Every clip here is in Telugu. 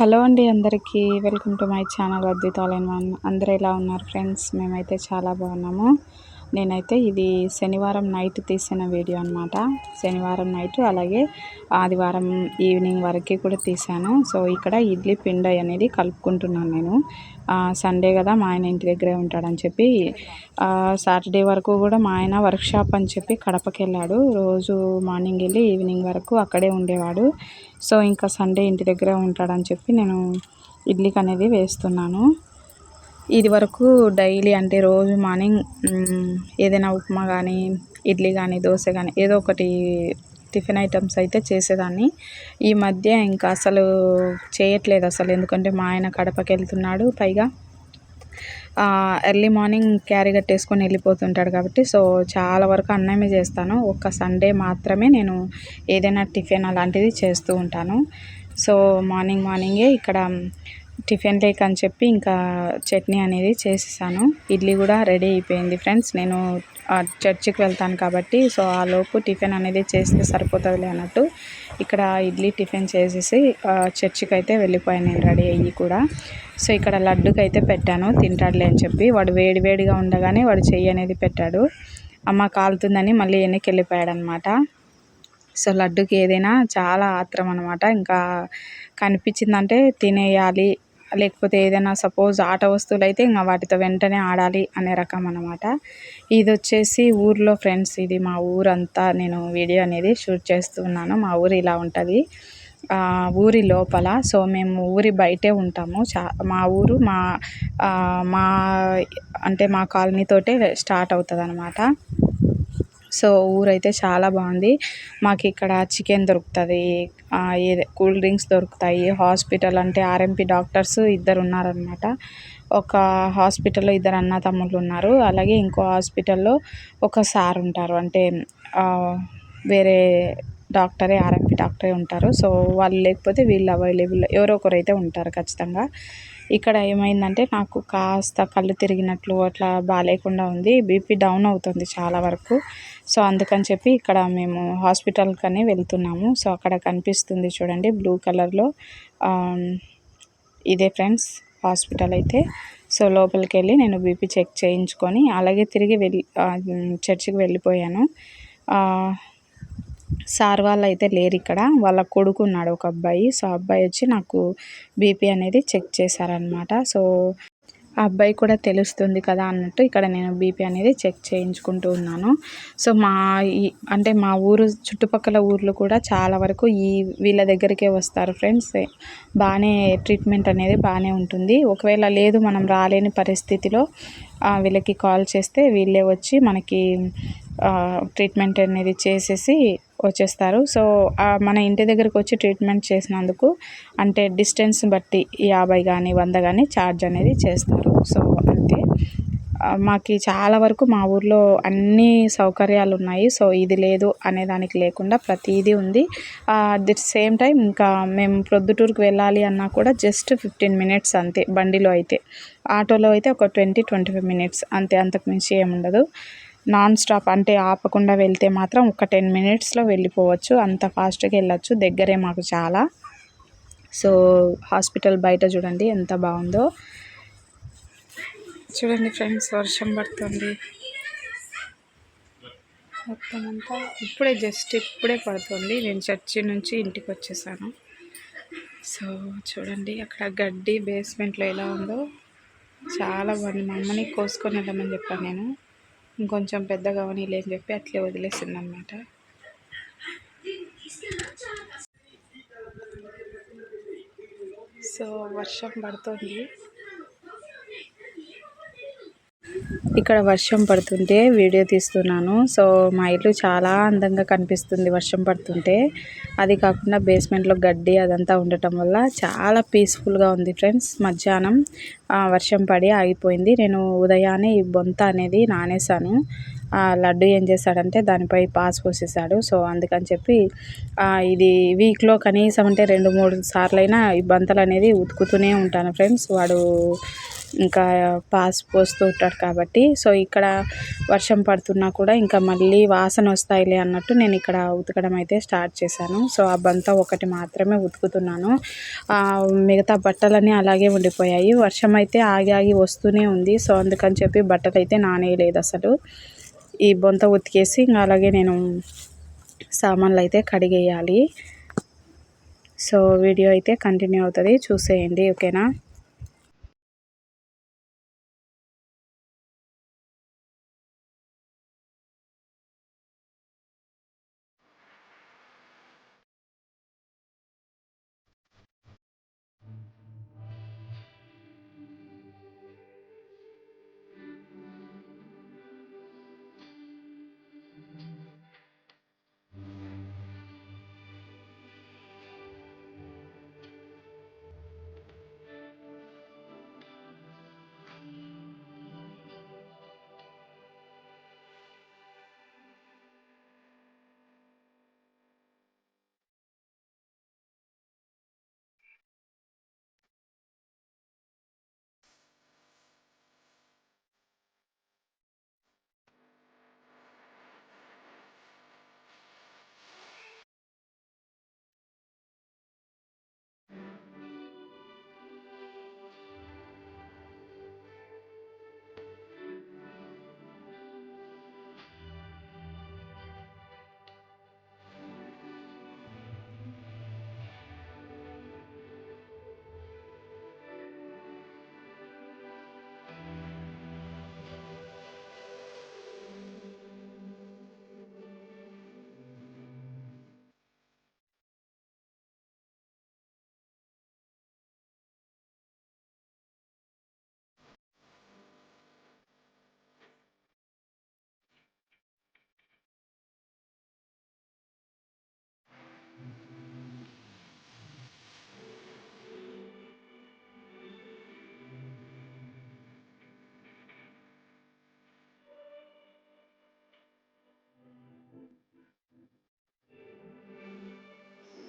హలో అండి అందరికీ. వెల్కమ్ టు మై ఛానల్ అద్వితాలైన వన్. అందరూ ఎలా ఉన్నారు ఫ్రెండ్స్? మేమైతే చాలా బాగున్నాము. నేనైతే ఇది శనివారం నైట్ తీసిన వీడియో అనమాట శనివారం నైట్ అలాగే ఆదివారం ఈవినింగ్ వరకు కూడా తీశాను. సో ఇక్కడ ఇడ్లీ పిండి అనేది కలుపుకుంటున్నాను నేను. సండే కదా మా ఆయన ఇంటి దగ్గరే ఉంటాడని చెప్పి సాటర్డే వరకు కూడా మా ఆయన వర్క్షాప్ అని చెప్పి కడపకి వెళ్ళాడు రోజు మార్నింగ్ వెళ్ళి ఈవినింగ్ వరకు అక్కడే ఉండేవాడు. సో ఇంకా సండే ఇంటి దగ్గరే ఉంటాడని చెప్పి నేను ఇడ్లీకి అనేది వేస్తున్నాను. ఇది వరకు డైలీ అంటే రోజు మార్నింగ్ ఏదైనా ఉప్మా కానీ ఇడ్లీ కానీ దోశ కానీ ఏదో ఒకటి టిఫిన్ ఐటమ్స్ అయితే చేసేదాన్ని. ఈ మధ్య ఇంకా అసలు చేయట్లేదు అసలు. ఎందుకంటే మా ఆయన కడపకి వెళ్తున్నాడు పైగా. ఎర్లీ మార్నింగ్ క్యారీ కట్టేసుకొని వెళ్ళిపోతుంటాడు కాబట్టి సో చాలా వరకు అన్నమే చేస్తాను. ఒక్క సండే మాత్రమే నేను ఏదైనా టిఫిన్ అలాంటిది చేస్తూ ఉంటాను. సో మార్నింగ్ మార్నింగే ఇక్కడ టిఫిన్ లేక్ అని చెప్పి ఇంకా చట్నీ అనేది చేసేసాను. ఇడ్లీ కూడా రెడీ అయిపోయింది ఫ్రెండ్స్. నేను చర్చికి వెళ్తాను కాబట్టి సో ఆ లోపు టిఫిన్ అనేది చేస్తే సరిపోతుంది అన్నట్టు ఇక్కడ ఇడ్లీ టిఫిన్ చేసేసి చర్చికి అయితే వెళ్ళిపోయాను నేను రెడీ అయ్యి కూడా. సో ఇక్కడ లడ్డుకి అయితే పెట్టాను తింటాడులే అని చెప్పి. వాడు వేడి వేడిగా ఉండగానే వాడు చెయ్యి అనేది పెట్టాడు. అమ్మ కాలుతుందని మళ్ళీ వెనక్కి వెళ్ళిపోయాడు అనమాట సో లడ్డుకి ఏదైనా చాలా ఆత్రం అనమాట ఇంకా కనిపించిందంటే తినేయాలి లేకపోతే ఏదైనా సపోజ్ ఆట వస్తువులు అయితే ఇంకా వాటితో వెంటనే ఆడాలి అనే రకం అనమాట ఇది వచ్చేసి ఊర్లో ఫ్రెండ్స్ ఇది మా ఊరంతా నేను వీడియో అనేది షూట్ చేస్తున్నాను. మా ఊరు ఇలా ఉంటుంది. ఊరి లోపల. సో మేము ఊరి బయటే ఉంటాము. చా మా ఊరు మా మా అంటే మా కాలనీతోటే స్టార్ట్ అవుతుంది అనమాట సో ఊరైతే చాలా బాగుంది. మాకు ఇక్కడ చికెన్ దొరుకుతుంది. ఏది కూల్ డ్రింక్స్ దొరుకుతాయి. హాస్పిటల్ అంటే ఆర్ఎంపీ డాక్టర్స్ ఇద్దరు ఉన్నారనమాట ఒక హాస్పిటల్లో ఇద్దరు అన్న తమ్ముళ్ళు ఉన్నారు. అలాగే ఇంకో హాస్పిటల్లో ఒక సార్ ఉంటారు. అంటే వేరే డాక్టరే ఆర్ఎంపీ డాక్టరే ఉంటారు. సో వాళ్ళు లేకపోతే వీళ్ళు అవైలబుల్ ఎవరో ఒకరు అయితే ఉంటారు ఖచ్చితంగా. ఇక్కడ ఏమైందంటే నాకు కాస్త కళ్ళు తిరిగినట్లు అట్లా బాగాలేకుండా ఉంది. బీపీ డౌన్ అవుతుంది చాలా వరకు. సో అందుకని చెప్పి ఇక్కడ మేము హాస్పిటల్కనే వెళ్తున్నాము. సో అక్కడ కనిపిస్తుంది చూడండి బ్లూ కలర్లో. ఇదే ఫ్రెండ్స్ హాస్పిటల్ అయితే. సో లోపలికి వెళ్ళి నేను బీపీ చెక్ చేయించుకొని అలాగే తిరిగి వెళ్ళి చర్చికి వెళ్ళిపోయాను. సార్ వాళ్ళు అయితే లేరు ఇక్కడ. వాళ్ళ కొడుకు ఉన్నాడు ఒక అబ్బాయి. సో అబ్బాయి వచ్చి నాకు బీపీ అనేది చెక్ చేశారనమాట సో ఆ అబ్బాయి కూడా తెలుస్తుంది కదా అన్నట్టు ఇక్కడ నేను బీపీ అనేది చెక్ చేయించుకుంటూ ఉన్నాను. సో మా ఈ అంటే మా ఊరు చుట్టుపక్కల ఊర్లు కూడా చాలా వరకు ఈ వీళ్ళ దగ్గరికే వస్తారు ఫ్రెండ్స్. బాగానే ట్రీట్మెంట్ అనేది బాగానే ఉంటుంది. ఒకవేళ లేదు మనం రాలేని పరిస్థితిలో వీళ్ళకి కాల్ చేస్తే వీళ్ళే వచ్చి మనకి ట్రీట్మెంట్ అనేది చేసేసి వచ్చేస్తారు. సో మన ఇంటి దగ్గరకు వచ్చి ట్రీట్మెంట్ చేసినందుకు అంటే డిస్టెన్స్ బట్టి యాభై కానీ వంద కానీ ఛార్జ్ అనేది చేస్తారు. సో అంతే. మాకు చాలా వరకు మా ఊర్లో అన్ని సౌకర్యాలు ఉన్నాయి. సో ఇది లేదు అనే దానికి లేకుండా ప్రతిదీ ఉంది. అట్ ది సేమ్ టైం ఇంకా మేము ప్రొద్దుటూరుకు వెళ్ళాలి అన్నా కూడా జస్ట్ ఫిఫ్టీన్ మినిట్స్ అంతే బండిలో అయితే. ఆటోలో అయితే ఒక ట్వంటీ ట్వంటీ ఫైవ్ మినిట్స్ అంతే అంతకు మించి ఏముండదు. నాన్ స్టాప్ అంటే ఆపకుండా వెళ్తే మాత్రం ఒక టెన్ మినిట్స్లో వెళ్ళిపోవచ్చు. అంత ఫాస్ట్గా వెళ్ళచ్చు. దగ్గరే మాకు చాలా. సో హాస్పిటల్ బయట చూడండి ఎంత బాగుందో. చూడండి ఫ్రెండ్స్ వర్షం పడుతుంది. మొత్తం అంతా ఇప్పుడే జస్ట్ ఇప్పుడే పడుతుంది. నేను చర్చి నుంచి ఇంటికి వచ్చేసాను. సో చూడండి అక్కడ గడ్డి బేస్మెంట్లో ఎలా ఉందో. చాలా బాగుంది. మా అమ్మని కోసుకొని వెళ్ళమని చెప్పాను నేను. ఇంకొంచెం పెద్దగా అవనీలేని చెప్పి అట్లే వదిలేసింది అనమాట సో వర్షం పడుతుంది. ఇక్కడ వర్షం పడుతుంటే వీడియో తీస్తున్నాను. సో మా ఇల్లు చాలా అందంగా కనిపిస్తుంది వర్షం పడుతుంటే. అది కాకుండా బేస్మెంట్లో గడ్డి అదంతా ఉండటం వల్ల చాలా పీస్ఫుల్గా ఉంది ఫ్రెండ్స్. మధ్యాహ్నం వర్షం పడి ఆగిపోయింది. నేను ఉదయాన్నే ఈ బొంత అనేది నానేసాను లడ్డు ఏం చేశాడంటే దానిపై పాస్ పోసేసాడు సో అందుకని చెప్పి ఇది వీక్లో కనీసం అంటే రెండు మూడు సార్లు అయినా ఈ బంతలు అనేది ఉతుకుతూనే ఉంటాను ఫ్రెండ్స్. వాడు ఇంకా పాస్ పోస్తూ ఉంటాడు కాబట్టి. సో ఇక్కడ వర్షం పడుతున్నా కూడా ఇంకా మళ్ళీ వాసన వస్తాయిలే అన్నట్టు నేను ఇక్కడ ఉతకడం అయితే స్టార్ట్ చేశాను. సో ఆ బంత ఒకటి మాత్రమే ఉతుకుతున్నాను. మిగతా బట్టలన్నీ అలాగే ఉండిపోయాయి. వర్షం అయితే ఆగి ఆగి వస్తూనే ఉంది. సో అందుకని చెప్పి బట్టలు అయితే నానేయలేదు అసలు. ఈ బొంత ఉతికేసి ఇంకా అలాగే నేను సామాన్లు అయితే కడిగేయాలి. సో వీడియో అయితే కంటిన్యూ అవుతుంది. చూసేయండి ఓకేనా?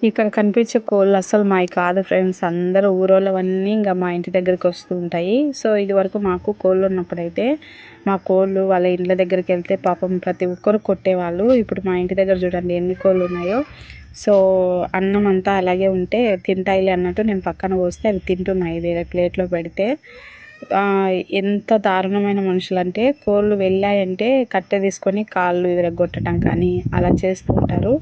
ఇక్కడ కనిపించే కోళ్ళు అసలు మావి కాదు ఫ్రెండ్స్. అందరూ ఊరోళ్ళవన్నీ ఇంకా మా ఇంటి దగ్గరికి వస్తూ ఉంటాయి. సో ఇది వరకు మాకు కోళ్ళు ఉన్నప్పుడైతే మా కోళ్ళు వాళ్ళ ఇళ్ళ దగ్గరికి వెళ్తే పాపం ప్రతి ఒక్కరు కొట్టేవాళ్ళు. ఇప్పుడు మా ఇంటి దగ్గర చూడండి ఎన్ని కోళ్ళు ఉన్నాయో. సో అన్నం అంతా అలాగే ఉంటే తింటాయిలే అన్నట్టు నేను పక్కన పోస్తే అవి తింటున్నాయి వేరే ప్లేట్లో పెడితే. ఎంత దారుణమైన మనుషులు అంటే కోళ్ళు వెళ్ళాయంటే కట్టె తీసుకొని కాళ్ళు విరగొట్టడం కానీ అలా చేస్తూ ఉంటారు.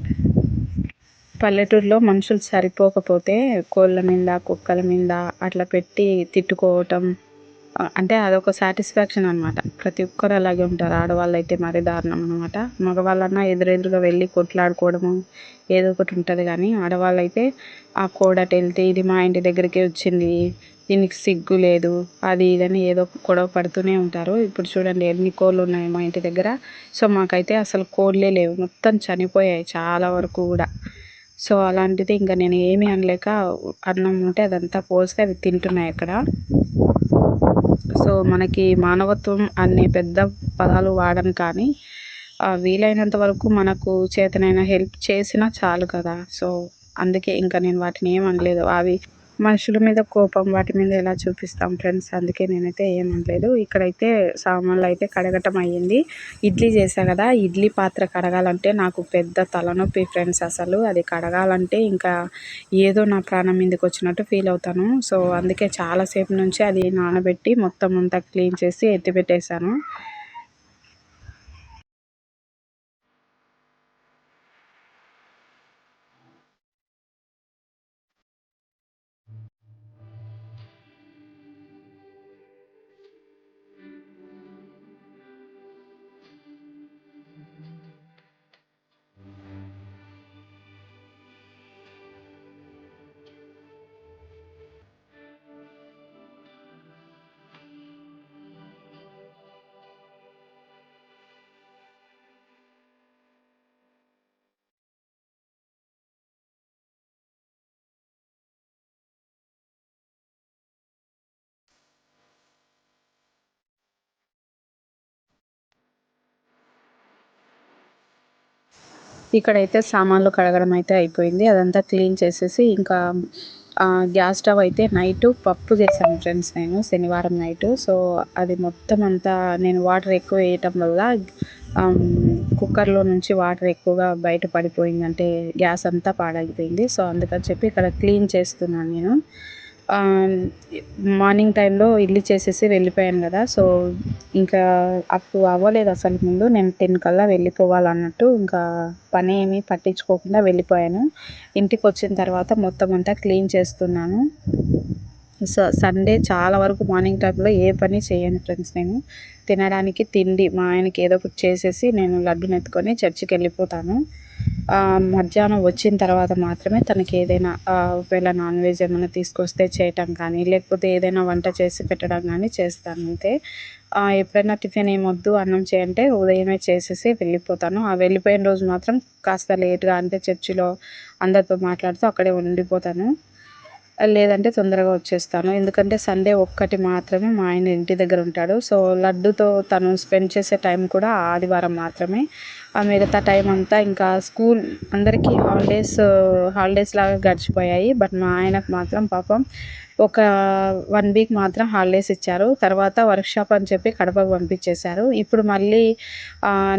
పల్లెటూరులో మనుషులు సరిపోకపోతే కోళ్ళ మీద కుక్కల మీద అట్లా పెట్టి తిట్టుకోవటం అంటే అదొక సాటిస్ఫాక్షన్ అనమాట ప్రతి ఒక్కరు అలాగే ఉంటారు. ఆడవాళ్ళు అయితే మరీ దారుణం అనమాట మగవాళ్ళన్నా ఎదురెదురుగా వెళ్ళి కొట్లాడుకోవడము ఏదో ఒకటి ఉంటుంది కానీ ఆడవాళ్ళు అయితే ఆ కోడట వెళ్తే ఇది మా ఇంటి దగ్గరికే వచ్చింది దీనికి సిగ్గు లేదు అది ఇదని ఏదో గొడవ పడుతూనే ఉంటారు. ఇప్పుడు చూడండి ఎన్ని కోళ్ళు ఉన్నాయి మా ఇంటి దగ్గర. సో మాకైతే అసలు కోళ్ళే లేవు. మొత్తం చనిపోయాయి చాలా వరకు కూడా. సో అలాంటిది ఇంకా నేను ఏమీ అనలేక అన్నం ఉంటే అదంతా పోస్తే అవి తింటున్నాయి అక్కడ. సో మనకి మానవత్వం అనే పెద్ద పదాలు వాడను కానీ వీలైనంత వరకు మనకు చేతనైన హెల్ప్ చేసినా చాలు కదా. సో అందుకే ఇంకా నేను వాటిని ఏమనలేదు అవి మనుషుల మీద కోపం వాటి మీద ఎలా చూపిస్తాం ఫ్రెండ్స్? అందుకే నేనైతే ఏమనలేదు ఇక్కడైతే సామాన్లు అయితే కడగటం అయ్యింది. ఇడ్లీ చేసా కదా ఇడ్లీ పాత్ర కడగాలంటే నాకు పెద్ద తలనొప్పి ఫ్రెండ్స్ అసలు. అది కడగాలంటే ఇంకా ఏదో నా ప్రాణం మీదకి వచ్చినట్టు ఫీల్ అవుతాను. సో అందుకే చాలాసేపు నుంచి అది నానబెట్టి మొత్తం అంతా క్లీన్ చేసి ఎత్తిపెట్టేశాను. ఇక్కడైతే సామాన్లు కడగడం అయితే అయిపోయింది. అదంతా క్లీన్ చేసేసి ఇంకా గ్యాస్ స్టవ్ అయితే నైట్ పప్పు చేశాను ఫ్రెండ్స్ నేను శనివారం నైట్. సో అది మొత్తం అంతా నేను వాటర్ ఎక్కువ వేయటం వల్ల కుక్కర్లో నుంచి వాటర్ ఎక్కువగా బయట పడిపోయింది అంటే గ్యాస్ అంతా పాడైపోయింది. సో అందుకని చెప్పి ఇక్కడ క్లీన్ చేస్తున్నాను నేను. మార్నింగ్ టైంలో ఇడ్లీ చేసేసి వెళ్ళిపోయాను కదా. సో ఇంకా అప్పుడు అవ్వలేదు అసలు ముందు. నేను టెన్ కల్లా వెళ్ళిపోవాలన్నట్టు ఇంకా పని ఏమీ పట్టించుకోకుండా వెళ్ళిపోయాను. ఇంటికి వచ్చిన తర్వాత మొత్తం అంతా క్లీన్ చేస్తున్నాను. సో సండే చాలా వరకు మార్నింగ్ టైంలో ఏ పని చేయను ఫ్రెండ్స్ నేను. తినడానికి తిండి మా ఆయనకి ఏదో ఒకటి చేసేసి నేను లడ్డుని ఎత్తుకొని చర్చికి వెళ్ళిపోతాను. మధ్యాహ్నం వచ్చిన తర్వాత మాత్రమే తనకి ఏదైనా ఒకవేళ నాన్ వెజ్ ఏమైనా తీసుకొస్తే చేయటం కానీ లేకపోతే ఏదైనా వంట చేసి పెట్టడం కానీ చేస్తాను. అంతే ఎప్పుడైనా టిఫిన్ ఏమొద్దు అన్నం చేయంటే ఉదయమే చేసేసి వెళ్ళిపోతాను. ఆ వెళ్ళిపోయిన రోజు మాత్రం కాస్త లేట్గా అంటే చర్చిలో అందరితో మాట్లాడుతూ అక్కడే ఉండిపోతాను. లేదంటే తొందరగా వచ్చేస్తాను. ఎందుకంటే సండే ఒక్కటి మాత్రమే మా ఆయన ఇంటి దగ్గర ఉంటాడు. సో లడ్డుతో తను స్పెండ్ చేసే టైం కూడా ఆదివారం మాత్రమే. మిగతా టైం అంతా ఇంకా స్కూల్ అందరికీ హాలిడేస్ హాలిడేస్ లాగా గడిచిపోయాయి. బట్ మా ఆయనకు మాత్రం పాపం ఒక వన్ వీక్ మాత్రం హాలిడేస్ ఇచ్చారు. తర్వాత వర్క్షాప్ అని చెప్పి కడపకు పంపించేశారు. ఇప్పుడు మళ్ళీ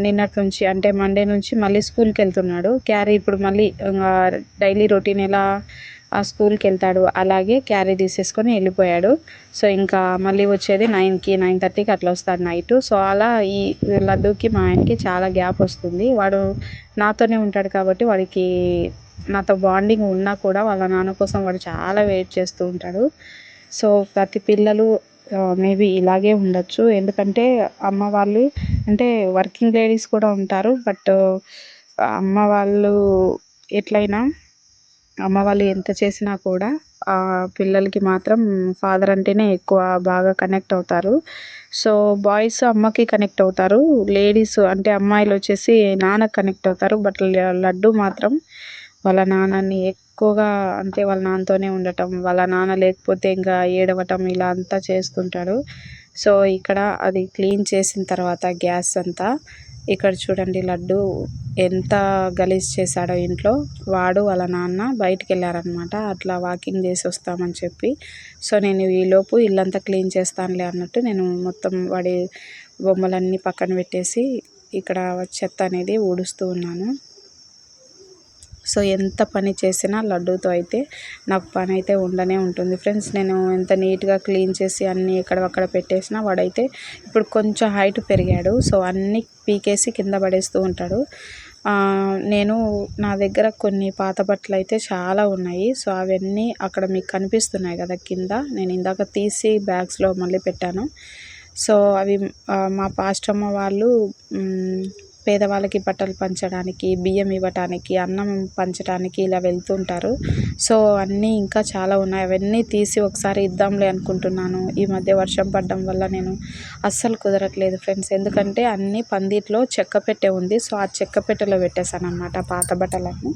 నిన్నటి నుంచి అంటే మండే నుంచి మళ్ళీ స్కూల్కి వెళ్తున్నాడు. క్యారీ ఇప్పుడు మళ్ళీ డైలీ రొటీన్ ఎలా ఆ స్కూల్కి వెళ్తాడు అలాగే క్యారీ తీసేసుకొని వెళ్ళిపోయాడు. సో ఇంకా మళ్ళీ వచ్చేది నైన్కి నైన్ థర్టీకి అట్లా వస్తాడు నైట్. సో అలా ఈ లడ్డూకి మా ఆయనకి చాలా గ్యాప్ వస్తుంది. వాడు నాతోనే ఉంటాడు కాబట్టి వాడికి నాతో బాండింగ్ ఉన్నా కూడా వాళ్ళ నాన్న కోసం వాడు చాలా వెయిట్ చేస్తూ ఉంటాడు. సో ప్రతి పిల్లలు మేబీ ఇలాగే ఉండొచ్చు. ఎందుకంటే అమ్మ వాళ్ళు అంటే వర్కింగ్ లేడీస్ కూడా ఉంటారు. బట్ అమ్మ వాళ్ళు ఎట్లయినా అమ్మ వాళ్ళు ఎంత చేసినా కూడా పిల్లలకి మాత్రం ఫాదర్ అంటేనే ఎక్కువ బాగా కనెక్ట్ అవుతారు. సో బాయ్స్ అమ్మకి కనెక్ట్ అవుతారు. లేడీస్ అంటే అమ్మాయిలు వచ్చేసి నాన్నకి కనెక్ట్ అవుతారు. బట్ లడ్డు మాత్రం వాళ్ళ నాన్నని ఎక్కువగా అంటే వాళ్ళ నాన్నతోనే ఉండటం వాళ్ళ నాన్న లేకపోతే ఇంకా ఏడవటం ఇలా అంతా చేస్తుంటాడు. సో ఇక్కడ అది క్లీన్ చేసిన తర్వాత గ్యాస్ అంతా ఇక్కడ చూడండి లడ్డు ఎంత గలీజ్ చేశాడో ఇంట్లో. వాడు వాళ్ళ నాన్న బయటికి వెళ్ళారనమాట అట్లా వాకింగ్ చేసి వస్తామని చెప్పి. సో నేను ఈలోపు ఇల్లంతా క్లీన్ చేస్తానులే అన్నట్టు నేను మొత్తం వాడి బొమ్మలన్నీ పక్కన పెట్టేసి ఇక్కడ చెత్త అనేది ఊడుస్తూ ఉన్నాను. సో ఎంత పని చేసినా లడ్డూతో అయితే నాకు పని అయితే ఉండనే ఉంటుంది. ఫ్రెండ్స్ నేను ఎంత నీట్గా క్లీన్ చేసి అన్నీ ఎక్కడక్కడ పెట్టేసినా వాడైతే ఇప్పుడు కొంచెం హైట్ పెరిగాడు. సో అన్నీ పీకేసి కింద పడేస్తూ ఉంటాడు. నేను నా దగ్గర కొన్ని పాత బట్టలు అయితే చాలా ఉన్నాయి. సో అవన్నీ అక్కడ మీకు కనిపిస్తున్నాయి కదా కింద. నేను ఇందాక తీసి బ్యాగ్స్లో మళ్ళీ పెట్టాను. సో అవి మా పాస్టమ్మ వాళ్ళు పేదవాళ్ళకి బట్టలు పంచడానికి బియ్యం ఇవ్వటానికి అన్నం పంచటానికి ఇలా వెళ్తుంటారు. సో అన్నీ ఇంకా చాలా ఉన్నాయి. అవన్నీ తీసి ఒకసారి ఇద్దాంలే అనుకుంటున్నాను. ఈ మధ్య వర్షం పడడం వల్ల నేను అస్సలు కుదరట్లేదు ఫ్రెండ్స్. ఎందుకంటే అన్నీ పందిట్లో చెక్క పెట్టె ఉంది. సో ఆ చెక్క పెట్టెలో పెట్టేశాను అనమాట పాత బట్టలన్నీ.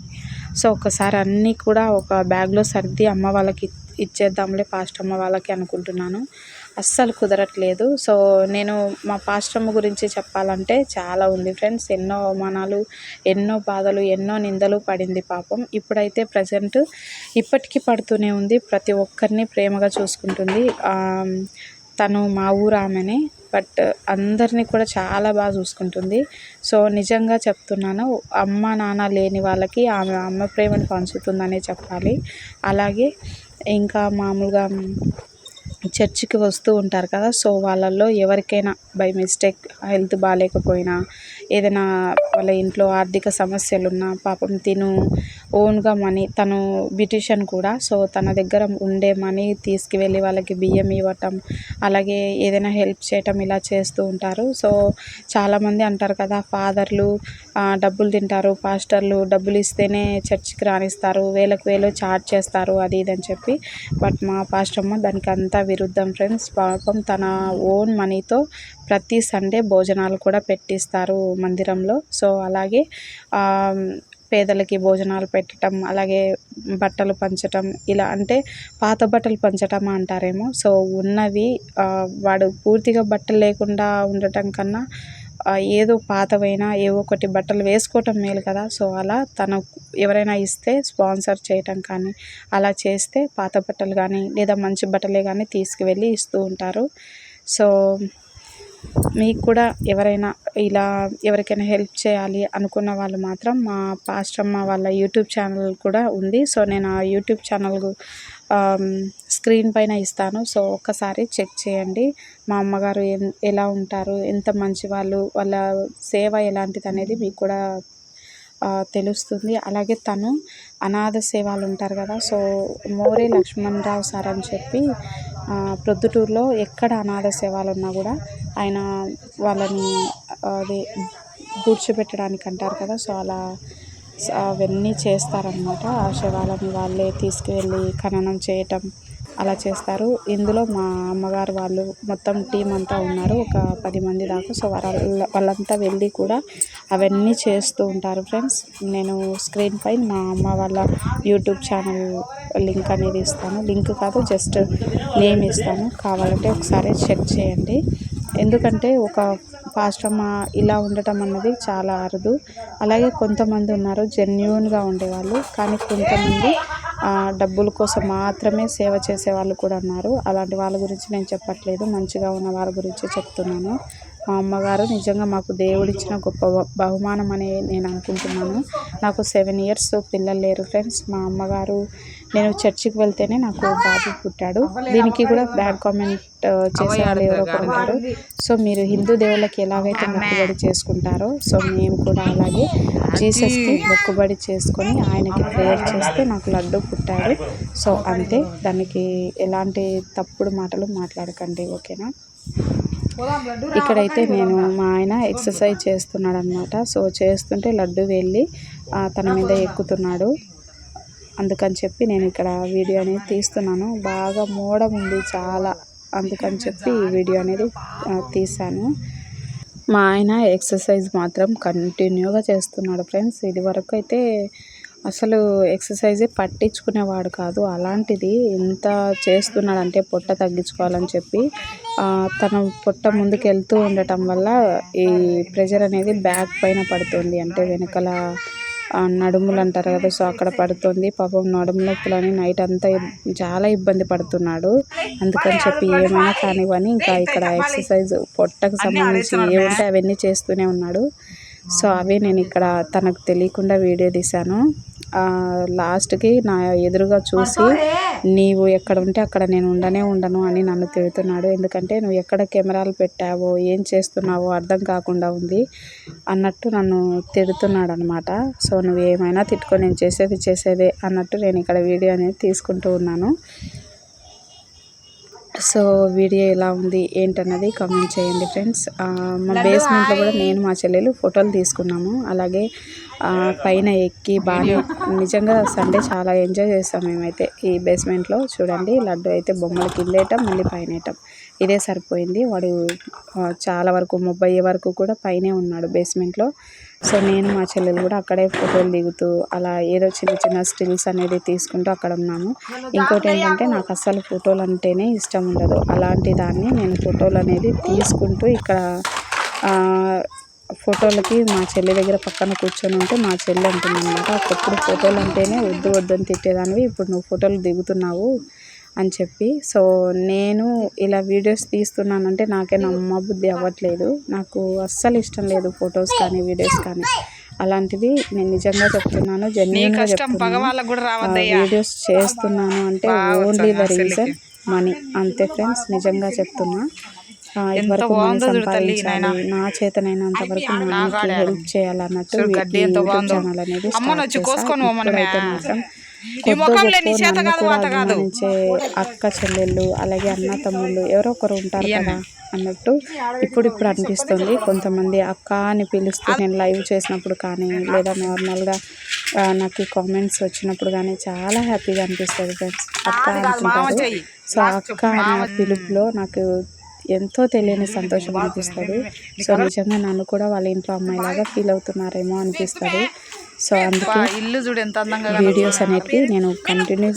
సో ఒకసారి అన్నీ కూడా ఒక బ్యాగ్లో సర్ది అమ్మ వాళ్ళకి ఇచ్చేద్దాంలే పాస్ట్ అమ్మ వాళ్ళకి అనుకుంటున్నాను. అస్సలు కుదరట్లేదు. సో నేను మా పాశ్రమ గురించి చెప్పాలంటే చాలా ఉంది ఫ్రెండ్స్. ఎన్నో అవమానాలు ఎన్నో బాధలు ఎన్నో నిందలు పడింది పాపం. ఇప్పుడైతే ప్రజెంట్ ఇప్పటికీ పడుతూనే ఉంది. ప్రతి ఒక్కరిని ప్రేమగా చూసుకుంటుంది. తను మా ఊరు ఆమెనే. బట్ అందరినీ కూడా చాలా బాగా చూసుకుంటుంది. సో నిజంగా చెప్తున్నాను అమ్మ నాన్న లేని వాళ్ళకి ఆమె అమ్మ ప్రేమను పంచుతుందనే చెప్పాలి. అలాగే ఇంకా మామూలుగా చర్చికి వస్తూ ఉంటారు కదా సో వాళ్ళల్లో ఎవరికైనా బై మిస్టేక్ హెల్త్ బాగాలేకపోయినా ఏదైనా వాళ్ళ ఇంట్లో ఆర్థిక సమస్యలు ఉన్నా పాపం తిను ఓన్గా మనీ తను బ్యూటిషియన్ కూడా సో తన దగ్గర ఉండే మనీ తీసుకువెళ్ళి వాళ్ళకి బియ్యం ఇవ్వటం అలాగే ఏదైనా హెల్ప్ చేయటం ఇలా చేస్తూ ఉంటారు. సో చాలామంది అంటారు కదా ఫాదర్లు డబ్బులు తింటారు పాస్టర్లు డబ్బులు ఇస్తేనే చర్చికి రాణిస్తారు వేలకు వేలు చార్జ్ చేస్తారు అది ఇది అని చెప్పి. బట్ మా పాస్టమ్మ దానికి అంతా విరుద్ధం ఫ్రెండ్స్. పాపం తన ఓన్ మనీతో ప్రతి సండే భోజనాలు కూడా పెట్టిస్తారు మందిరంలో. సో అలాగే పేదలకి భోజనాలు పెట్టడం అలాగే బట్టలు పంచటం ఇలా అంటే పాత బట్టలు పంచటం అంటారేమో. సో ఉన్నవి వాడు పూర్తిగా బట్టలు లేకుండా ఉండటం కన్నా ఏదో పాతవైనా ఏవో ఒకటి బట్టలు వేసుకోవటం మేలు కదా. సో అలా తను ఎవరైనా ఇస్తే స్పాన్సర్ చేయటం కానీ అలా చేస్తే పాత బట్టలు కానీ లేదా మంచి బట్టలే కానీ తీసుకువెళ్ళి ఇస్తూ ఉంటారు. సో మీకు కూడా ఎవరైనా ఇలా ఎవరికైనా హెల్ప్ చేయాలి అనుకున్న వాళ్ళు మాత్రం మా పాస్టమ్మ వాళ్ళ యూట్యూబ్ ఛానల్ కూడా ఉంది. సో నేను ఆ యూట్యూబ్ ఛానల్ స్క్రీన్ పైన ఇస్తాను. సో ఒక్కసారి చెక్ చేయండి. మా అమ్మగారు ఎలా ఉంటారు? ఎంత మంచి వాళ్ళు? వాళ్ళ సేవ ఎలాంటిది అనేది మీకు కూడా తెలుస్తుంది. అలాగే తను అనాథ సేవలు ఉంటారు కదా సో మోరే లక్ష్మణరావు సార్ అని చెప్పి ప్రొద్దుటూరులో ఎక్కడ అనాథ శవాలు ఉన్నా కూడా ఆయన వాళ్ళని అదే అది పూడ్చిపెట్టడానికి అంటారు కదా సో అలా అవన్నీ చేస్తారనమాట ఆ శవాలని వాళ్ళే తీసుకువెళ్ళి ఖననం చేయటం. అలా చేస్తారు. ఇందులో మా అమ్మగారు వాళ్ళు మొత్తం టీం అంతా ఉన్నారు. ఒక పది మంది దాకా. సో వాళ్ళ వాళ్ళంతా వెళ్ళి కూడా అవన్నీ చేస్తూ ఉంటారు ఫ్రెండ్స్. నేను స్క్రీన్ పై మా అమ్మ వాళ్ళ యూట్యూబ్ ఛానల్ లింక్ అనేది ఇస్తాను. లింక్ కాదు జస్ట్ నేమ్ ఇస్తాను. కావాలంటే ఒకసారి చెక్ చేయండి. ఎందుకంటే ఒక పాస్టమ్మ ఇలా ఉండటం అన్నది చాలా అరుదు. అలాగే కొంతమంది ఉన్నారు జెన్యున్గా ఉండేవాళ్ళు. కానీ కొంతమంది డబ్బుల కోసం మాత్రమే సేవ చేసే వాళ్ళు కూడా ఉన్నారు. అలాంటి వాళ్ళ గురించి నేను చెప్పట్లేదు. మంచిగా ఉన్న వాళ్ళ గురించి చెప్తున్నాను. మా అమ్మగారు నిజంగా మాకు దేవుడిచ్చిన గొప్ప బహుమానం అని నేను అనుకుంటున్నాను. నాకు సెవెన్ ఇయర్స్ పిల్లలు లేరు ఫ్రెండ్స్. మా అమ్మగారు నేను చర్చికి వెళ్తేనే నాకు బాబు పుట్టాడు. దీనికి కూడా బ్యాడ్ కామెంట్ చేసేవాళ్ళు ఎవరో ఉంటారు సో మీరు హిందూ దేవుళ్ళకి ఎలాగైతే మొక్కుబడి చేసుకుంటారో సో మేము కూడా అలాగే జీసస్కి మొక్కుబడి చేసుకొని ఆయనకి ప్రేయర్ చేస్తే నాకు లడ్డు పుట్టాడు సో అంతే. దానికి ఎలాంటి తప్పుడు మాటలు మాట్లాడకండి ఓకేనా? ఇక్కడైతే నేను మా ఆయన ఎక్సర్సైజ్ చేస్తున్నాడు అనమాట సో చేస్తుంటే లడ్డు వెళ్ళి తన మీద ఎక్కుతున్నాడు. అందుకని చెప్పి నేను ఇక్కడ వీడియో అనేది తీస్తున్నాను. బాగా మోడం ఉంది చాలా. అందుకని చెప్పి ఈ వీడియో అనేది తీశాను. మా ఆయన ఎక్సర్సైజ్ మాత్రం కంటిన్యూగా చేస్తున్నాడు ఫ్రెండ్స్. ఇది వరకు అయితే అసలు ఎక్సర్సైజే పట్టించుకునేవాడు కాదు. అలాంటిది ఎంత చేస్తున్నాడంటే పొట్ట తగ్గించుకోవాలని చెప్పి తన పొట్ట ముందుకు వెళ్తూ ఉండటం వల్ల ఈ ప్రెషర్ అనేది బ్యాక్ పైన పడుతుంది. అంటే వెనకాల నడుములు అంటారు కదా సో అక్కడ పడుతుంది. పాపం నడుము నొప్పులని నైట్ అంతా చాలా ఇబ్బంది పడుతున్నాడు. అందుకని చెప్పి ఏమైనా కానివ్వని ఇంకా ఇక్కడ ఎక్సర్సైజ్ పొట్టకు సంబంధించి ఏముంటే ఉంటే అవన్నీ చేస్తూనే ఉన్నాడు. సో అవి నేను ఇక్కడ తనకు తెలియకుండా వీడియో తీశాను. లాస్ట్కి నా ఎదురుగా చూసి నీవు ఎక్కడ ఉంటే అక్కడ నేను ఉండనే ఉండను అని నన్ను తిడుతున్నాడు. ఎందుకంటే నువ్వు ఎక్కడ కెమెరాలు పెట్టావో ఏం చేస్తున్నావో అర్థం కాకుండా ఉంది అన్నట్టు నన్ను తిడుతున్నాడు అనమాట సో నువ్వు ఏమైనా తిట్టుకో నేను చేసేది చేసేదే అన్నట్టు నేను ఇక్కడ వీడియో అనేది తీసుకుంటూ ఉన్నాను. సో వీడియో ఎలా ఉంది ఏంటన్నది కామెంట్ చేయండి ఫ్రెండ్స్. మా బేస్మెంట్లో కూడా నేను మా చెల్లెలు ఫోటోలు తీసుకున్నాము. అలాగే పైన ఎక్కి బాగా నిజంగా సండే చాలా ఎంజాయ్ చేస్తాం మేమైతే. ఈ బేస్మెంట్లో చూడండి లడ్డు అయితే బొమ్మలు కింద వేయటం మళ్ళీ పైన వేయటం ఇదే సరిపోయింది. వాడు చాలా వరకు ముప్పై వరకు కూడా పైనే ఉన్నాడు బేస్మెంట్లో. సో నేను మా చెల్లెలు కూడా అక్కడే ఫోటోలు దిగుతూ అలా ఏదో చిన్న చిన్న స్టిల్స్ అనేది తీసుకుంటూ అక్కడ ఉన్నాము. ఇంకోటి ఏంటంటే నాకు అస్సలు ఫోటోలు అంటేనే ఇష్టం ఉండదు. అలాంటి దాన్ని నేను ఫోటోలు అనేది తీసుకుంటూ ఇక్కడ ఫోటోలకి మా చెల్లి దగ్గర పక్కన కూర్చొని ఉంటే మా చెల్లి అంటుంది అనమాట ఒకప్పుడు ఫోటోలు అంటేనే వద్దు వద్దు అని తిట్టేదానివి. ఇప్పుడు నువ్వు ఫోటోలు దిగుతున్నావు అని చెప్పి. సో నేను ఇలా వీడియోస్ తీస్తున్నానంటే నాకే నమ్మబుద్ధి అవ్వట్లేదు. నాకు అస్సలు ఇష్టం లేదు ఫొటోస్ కానీ వీడియోస్ కానీ. అలాంటివి నేను నిజంగా చెప్తున్నాను జెన్యున్గా చెప్తున్నాను. వీడియోస్ చేస్తున్నాను అంటే ఓన్లీ ద రీజన్ మనీ అంతే ఫ్రెండ్స్ నిజంగా చెప్తున్నా. మనీ సంపాదించాలి నా చేతనైనంత వరకు హెల్ప్ చేయాలన్నట్టు ఈ యూట్యూబ్ ఛానల్ అనేది స్టార్ట్. ఇప్పుడైతే మాత్రం అక్క చెల్లెళ్ళు అలాగే అన్న తమ్ముళ్ళు ఎవరో ఒకరు ఉంటారు కదా అన్నట్టు ఇప్పుడు ఇప్పుడు అనిపిస్తుంది. కొంతమంది అక్క అని పిలుస్తూ నేను లైవ్ చేసినప్పుడు కానీ లేదా నార్మల్గా నాకు కామెంట్స్ వచ్చినప్పుడు కానీ చాలా హ్యాపీగా అనిపిస్తుంది ఫ్రెండ్స్ అక్క అనుకుంటారు. సో అక్క అనే పిలుపులో నాకు ఎంతో తెలియని సంతోషం అనిపిస్తుంది. సో నిజంగా నన్ను కూడా వాళ్ళ ఇంట్లో అమ్మాయిలాగా ఫీల్ అవుతున్నారేమో అనిపిస్తుంది. సో అందుకే ఇల్లు చూడు ఎంత అందంగా వీడియోస్ అనేటివి నేను కంటిన్యూ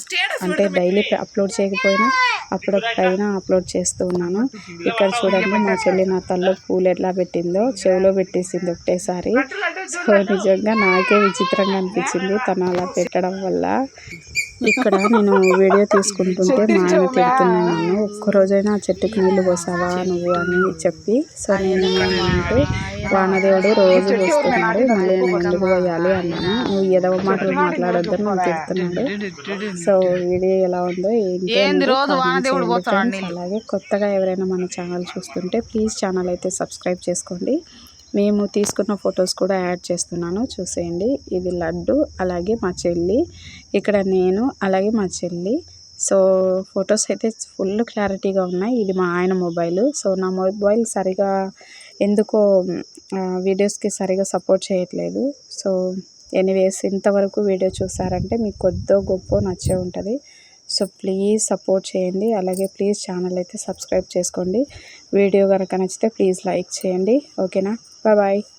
అంటే డైలీ అప్లోడ్ చేయకపోయినా అప్పుడప్పుడైనా అప్లోడ్ చేస్తూ ఉన్నాను. ఇక్కడ చూడండి మా చెల్లి నా తల్లో పూలు ఎట్లా పెట్టిందో చెవిలో పెట్టేసింది ఒకటేసారి. సో నిజంగా నాకే విచిత్రంగా అనిపించింది తను అలా పెట్టడం వల్ల. ఇక్కడ నేను వీడియో తీసుకుంటుంటే మా ఆయన తిడుతున్నాను ఒక్కరోజైనా ఆ చెట్టుకి నీళ్ళు పోసావా నువ్వు అని చెప్పి. సో నేను ఏమన్నానంటే వానదేవుడు రోజు పోస్తున్నాడు మళ్ళీ నేను ఎందుకు పోయాలి అన్నాను. నువ్వు ఏదో మాటలు మాట్లాడొద్దని నన్ను తిడుతున్నాడు. సో వీడియో ఎలా ఉందో ఏంటి. అలాగే కొత్తగా ఎవరైనా మన ఛానల్ చూస్తుంటే ప్లీజ్ ఛానల్ అయితే సబ్స్క్రైబ్ చేసుకోండి. మేము తీసుకున్న ఫొటోస్ కూడా యాడ్ చేస్తున్నాను. చూసేయండి. ఇది లడ్డు అలాగే మా చెల్లి ఇక్కడ నేను అలాగే మా చెల్లి. సో ఫొటోస్ అయితే ఫుల్ క్లారిటీగా ఉన్నాయి. ఇది మా ఆయన మొబైల్. సో నా మొబైల్ సరిగా ఎందుకో వీడియోస్కి సరిగా సపోర్ట్ చేయట్లేదు. సో ఎనీవేస్ ఇంతవరకు వీడియో చూసారంటే మీకు కొద్దో గొప్ప నచ్చే ఉంటుంది. సో ప్లీజ్ సపోర్ట్ చేయండి. అలాగే ప్లీజ్ ఛానల్ అయితే సబ్స్క్రైబ్ చేసుకోండి. వీడియో కనుక నచ్చితే ప్లీజ్ లైక్ చేయండి. ఓకేనా? Bye bye.